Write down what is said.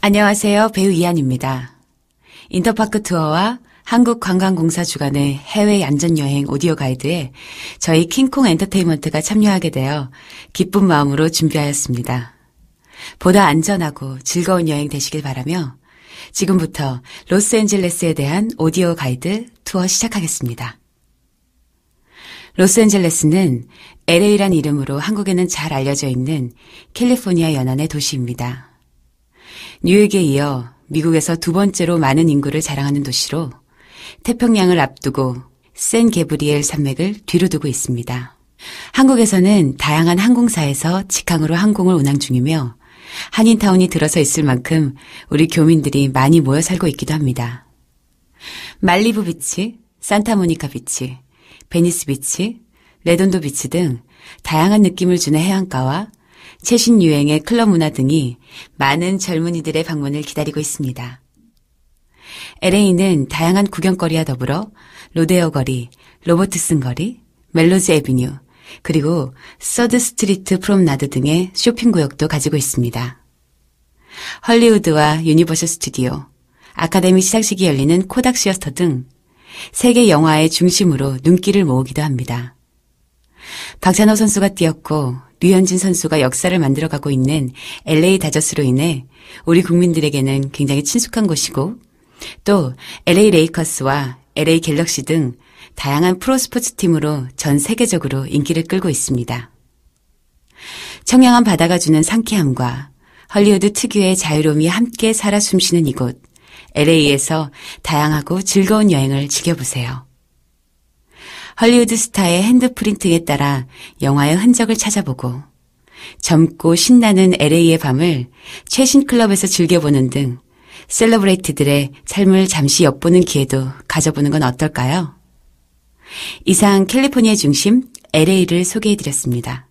안녕하세요. 배우 이한입니다. 인터파크 투어와 한국관광공사 주관의 해외 안전여행 오디오 가이드에 저희 킹콩 엔터테인먼트가 참여하게 되어 기쁜 마음으로 준비하였습니다. 보다 안전하고 즐거운 여행 되시길 바라며 지금부터 로스앤젤레스에 대한 오디오 가이드 투어 시작하겠습니다. 로스앤젤레스는 LA란 이름으로 한국에는 잘 알려져 있는 캘리포니아 연안의 도시입니다. 뉴욕에 이어 미국에서 두 번째로 많은 인구를 자랑하는 도시로 태평양을 앞두고 센 게브리엘 산맥을 뒤로 두고 있습니다. 한국에서는 다양한 항공사에서 직항으로 항공을 운항 중이며 한인타운이 들어서 있을 만큼 우리 교민들이 많이 모여 살고 있기도 합니다. 말리부 비치, 산타모니카 비치, 베니스 비치, 레돈도 비치 등 다양한 느낌을 주는 해안가와 최신 유행의 클럽 문화 등이 많은 젊은이들의 방문을 기다리고 있습니다. LA는 다양한 구경거리와 더불어 로데오 거리, 로버트슨 거리, 멜로즈 에비뉴, 그리고 서드 스트리트 프롬나드 등의 쇼핑 구역도 가지고 있습니다. 헐리우드와 유니버셜 스튜디오, 아카데미 시상식이 열리는 코닥 시어스터 등 세계 영화의 중심으로 눈길을 모으기도 합니다. 박찬호 선수가 뛰었고 류현진 선수가 역사를 만들어가고 있는 LA 다저스로 인해 우리 국민들에게는 굉장히 친숙한 곳이고 또 LA 레이커스와 LA 갤럭시 등 다양한 프로스포츠 팀으로 전 세계적으로 인기를 끌고 있습니다. 청량한 바다가 주는 상쾌함과 헐리우드 특유의 자유로움이 함께 살아 숨쉬는 이곳 LA에서 다양하고 즐거운 여행을 즐겨보세요. 헐리우드 스타의 핸드 프린팅에 따라 영화의 흔적을 찾아보고 젊고 신나는 LA의 밤을 최신 클럽에서 즐겨보는 등 셀러브레이트들의 삶을 잠시 엿보는 기회도 가져보는 건 어떨까요? 이상 캘리포니아 중심 LA를 소개해드렸습니다.